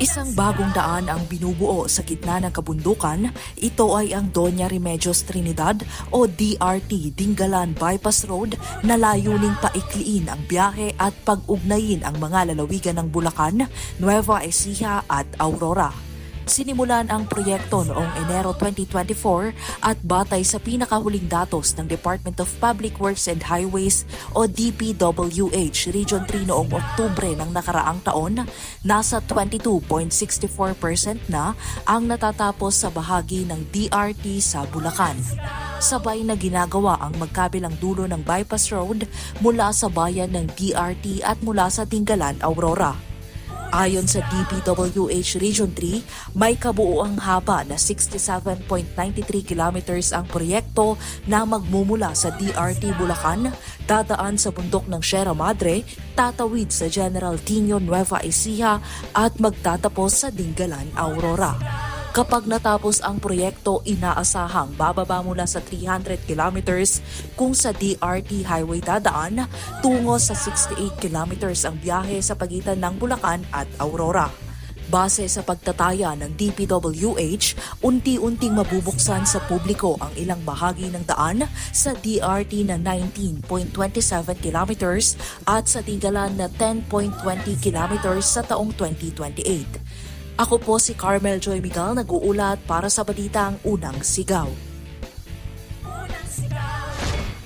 Isang bagong daan ang binubuo sa gitna ng kabundukan. Ito ay ang Doña Remedios Trinidad o DRT Dingalan Bypass Road na layuning paikliin ang biyahe at pag-ugnayin ang mga lalawigan ng Bulacan, Nueva Ecija at Aurora. Sinimulan ang proyekto noong Enero 2024 at batay sa pinakahuling datos ng Department of Public Works and Highways o DPWH Region 3 noong Oktubre ng nakaraang taon, nasa 22.64% na ang natatapos sa bahagi ng DRT sa Bulacan. Sabay na ginagawa ang magkabilang dulo ng bypass road mula sa bayan ng DRT at mula sa Tinggalan, Aurora. Ayon sa DPWH Region 3, may kabuuang haba na 67.93 kilometers ang proyekto na magmumula sa DRT Bulacan, dadaan sa bundok ng Sierra Madre, tatawid sa General Tino Nueva Ecija at magtatapos sa Dingalan, Aurora. Kapag natapos ang proyekto, inaasahang bababa mula sa 300 kilometers kung sa DRT highway dadaan, tungo sa 68 kilometers ang biyahe sa pagitan ng Bulacan at Aurora. Base sa pagtataya ng DPWH, unti-unting mabubuksan sa publiko ang ilang bahagi ng daan sa DRT na 19.27 kilometers at sa Tigalan na 10.20 kilometers sa taong 2028. Ako po si Carmel Joy Miguel nag-uulat para sa Balitang Unang Sigaw.